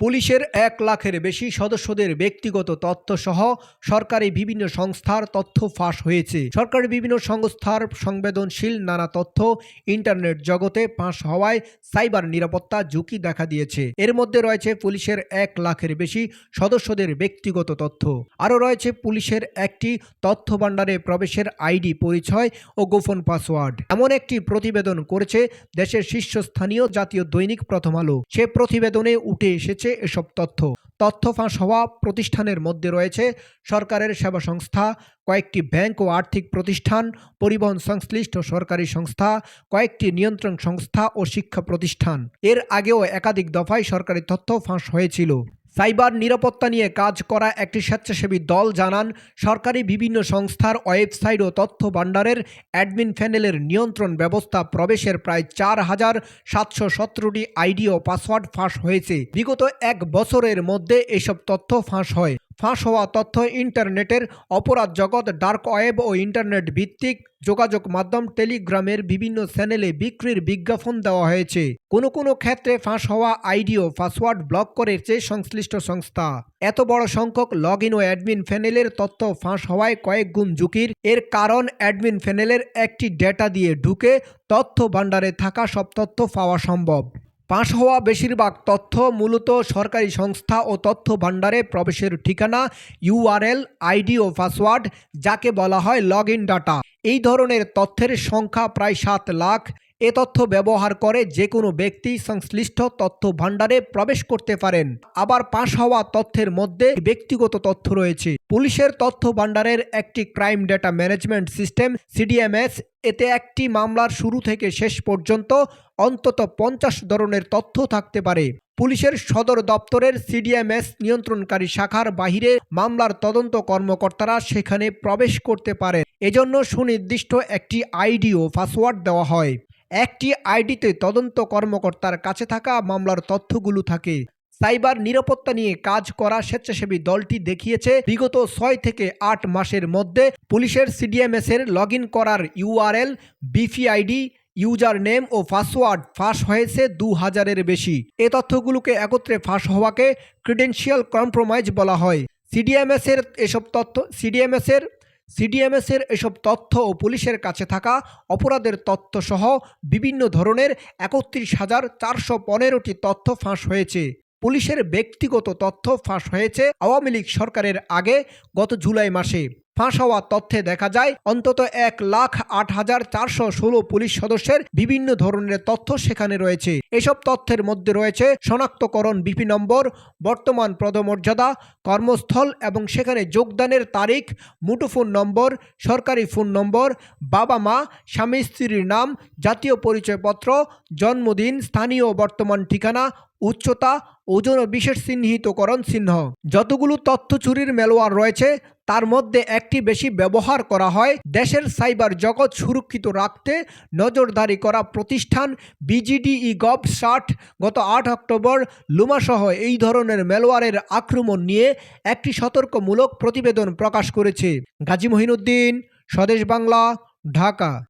পুলিশের এক লাখের বেশি সদস্যদের ব্যক্তিগত তথ্য সহ সরকারি বিভিন্ন সংস্থার তথ্য ফাঁস হয়েছে। সরকারি বিভিন্ন সংস্থার সংবেদনশীল নানা তথ্য ইন্টারনেট জগতে ফাঁস হওয়ায় সাইবার নিরাপত্তা ঝুঁকি দেখা দিয়েছে। এর মধ্যে রয়েছে পুলিশের এক লাখের বেশি সদস্যদের ব্যক্তিগত তথ্য। আরও রয়েছে পুলিশের একটি তথ্য ভাণ্ডারে প্রবেশের আইডি পরিচয় ও গোপন পাসওয়ার্ড। এমন একটি প্রতিবেদন করেছে দেশের শীর্ষস্থানীয় জাতীয় দৈনিক প্রথম আলো। সে প্রতিবেদনে উঠে এসেছে এসব তথ্য। তথ্য ফাঁস হওয়া প্রতিষ্ঠানের মধ্যে রয়েছে সরকারের সেবা সংস্থা, কয়েকটি ব্যাংক ও আর্থিক প্রতিষ্ঠান, পরিবহন সংশ্লিষ্ট সরকারি সংস্থা, কয়েকটি নিয়ন্ত্রণ সংস্থা ও শিক্ষা প্রতিষ্ঠান। এর আগেও একাধিক দফায় সরকারি তথ্য ফাঁস হয়েছিল। সাইবার নিরাপত্তা নিয়ে কাজ করা একটি স্বেচ্ছাসেবী দল জানান, সরকারি বিভিন্ন সংস্থার ওয়েবসাইট ও তথ্য ভাণ্ডারের অ্যাডমিন প্যানেলের নিয়ন্ত্রণ ব্যবস্থা প্রবেশের প্রায় চার হাজার সাতশো সতেরোটি আইডি ও পাসওয়ার্ড ফাঁস হয়েছে। বিগত এক বছরের মধ্যে এসব তথ্য ফাঁস হয়। ফাঁস হওয়া তথ্য ইন্টারনেটের অপরাধ জগৎ, ডার্ক ওয়েব ও ইন্টারনেট ভিত্তিক যোগাযোগ মাধ্যম টেলিগ্রামের বিভিন্ন চ্যানেলে বিক্রির বিজ্ঞাপন দেওয়া হয়েছে। কোনো কোনো ক্ষেত্রে ফাঁস হওয়া আইডি ও পাসওয়ার্ড ব্লক করেছে সংশ্লিষ্ট সংস্থা। এত বড় সংখ্যক লগ ইন ও অ্যাডমিন প্যানেলের তথ্য ফাঁস হওয়ায় কয়েক গুণ ঝুঁকির। এর কারণ, অ্যাডমিন প্যানেলের একটি ডেটা দিয়ে ঢুকে তথ্য ভাণ্ডারে থাকা সব তথ্য পাওয়া সম্ভব। পাশ হওয়া বেশিরভাগ তথ্য মূলত সরকারি সংস্থা ও তথ্য ভাণ্ডারে প্রবেশের ঠিকানা, ইউআরএল, আইডি ও পাসওয়ার্ড, যাকে বলা হয় লগ ইন ডাটা। এই ধরনের তথ্যের সংখ্যা প্রায় সাত লাখ। এ তথ্য ব্যবহার করে যে কোনো ব্যক্তি সংশ্লিষ্ট তথ্য ভাণ্ডারে প্রবেশ করতে পারেন। আবার পাশ হওয়া তথ্যের মধ্যে ব্যক্তিগত তথ্য রয়েছে। পুলিশের তথ্য ভাণ্ডারের একটি crime data management system, CDMS. এতে একটি মামলার শুরু থেকে শেষ পর্যন্ত অন্তত পঞ্চাশ ধরনের তথ্য থাকতে পারে। পুলিশের সদর দপ্তরের সিডিএমএস নিয়ন্ত্রণকারী শাখার বাহিরে মামলার তদন্ত কর্মকর্তারা সেখানে প্রবেশ করতে পারেন। এজন্য সুনির্দিষ্ট একটি আইডি ও পাসওয়ার্ড দেওয়া হয়। একটি আইডিতে তদন্ত কর্মকর্তার কাছে থাকা মামলার তথ্যগুলো থাকে। সাইবার নিরাপত্তা নিয়ে কাজ করা স্বেচ্ছাসেবী দলটি দেখিয়েছে, বিগত ছয় থেকে আট মাসের মধ্যে পুলিশের সিডিএমএস এর লগ করার ইউআরএল, বিপিআইডি ইউজার নেম ও পাসওয়ার্ড ফাঁস হয়েছে দু হাজারের বেশি। এ তথ্যগুলোকে একত্রে ফাঁস হওয়াকে ক্রিডেন্সিয়াল কম্প্রোমাইজ বলা হয়। সিডিএমএস এর এসব তথ্য সিডিএমএস এর সিডিএমএস এর এসব তথ্য ও পুলিশের কাছে থাকা অপরাধের তথ্য সহ বিভিন্ন ধরনের একত্রিশ হাজার চারশো পনেরোটি তথ্য ফাঁস হয়েছে। পুলিশের ব্যক্তিগত তথ্য ফাঁস হয়েছে আওয়ামী লীগ সরকারের আগে গত জুলাই মাসে। ফাঁস হওয়া তথ্যে দেখা যায়, অন্তত এক লাখ আট হাজার চারশো ষোলো পুলিশ সদস্যের বিভিন্ন ধরনের তথ্য সেখানে রয়েছে। এসব তথ্যের মধ্যে রয়েছে শনাক্তকরণ বিপি নম্বর, বর্তমান পদমর্যাদা, কর্মস্থল এবং সেখানে যোগদানের তারিখ মুঠোফোন নম্বর, সরকারি ফোন নম্বর, বাবা মা, স্বামী স্ত্রীর নাম, জাতীয় পরিচয়পত্র, জন্মদিন, স্থানীয় বর্তমান ঠিকানা, উচ্চতা, ওজন ও বিশেষ চিহ্নিতকরণ চিহ্ন। যতগুলো তথ্য চুরির মেলোয়ার রয়েছে তার মধ্যে একটি বেশি ব্যবহার করা হয় দেশের সাইবার জগৎ সুরক্ষিত রাখতে নজরদারি করা প্রতিষ্ঠান বিজিডিই গভ শার্ট গত আট অক্টোবর লুমাসহ এই ধরনের মেলোয়ারের আক্রমণ নিয়ে একটি সতর্কমূলক প্রতিবেদন প্রকাশ করেছে। গাজী মহিনুদ্দিন, স্বদেশ বাংলা, ঢাকা।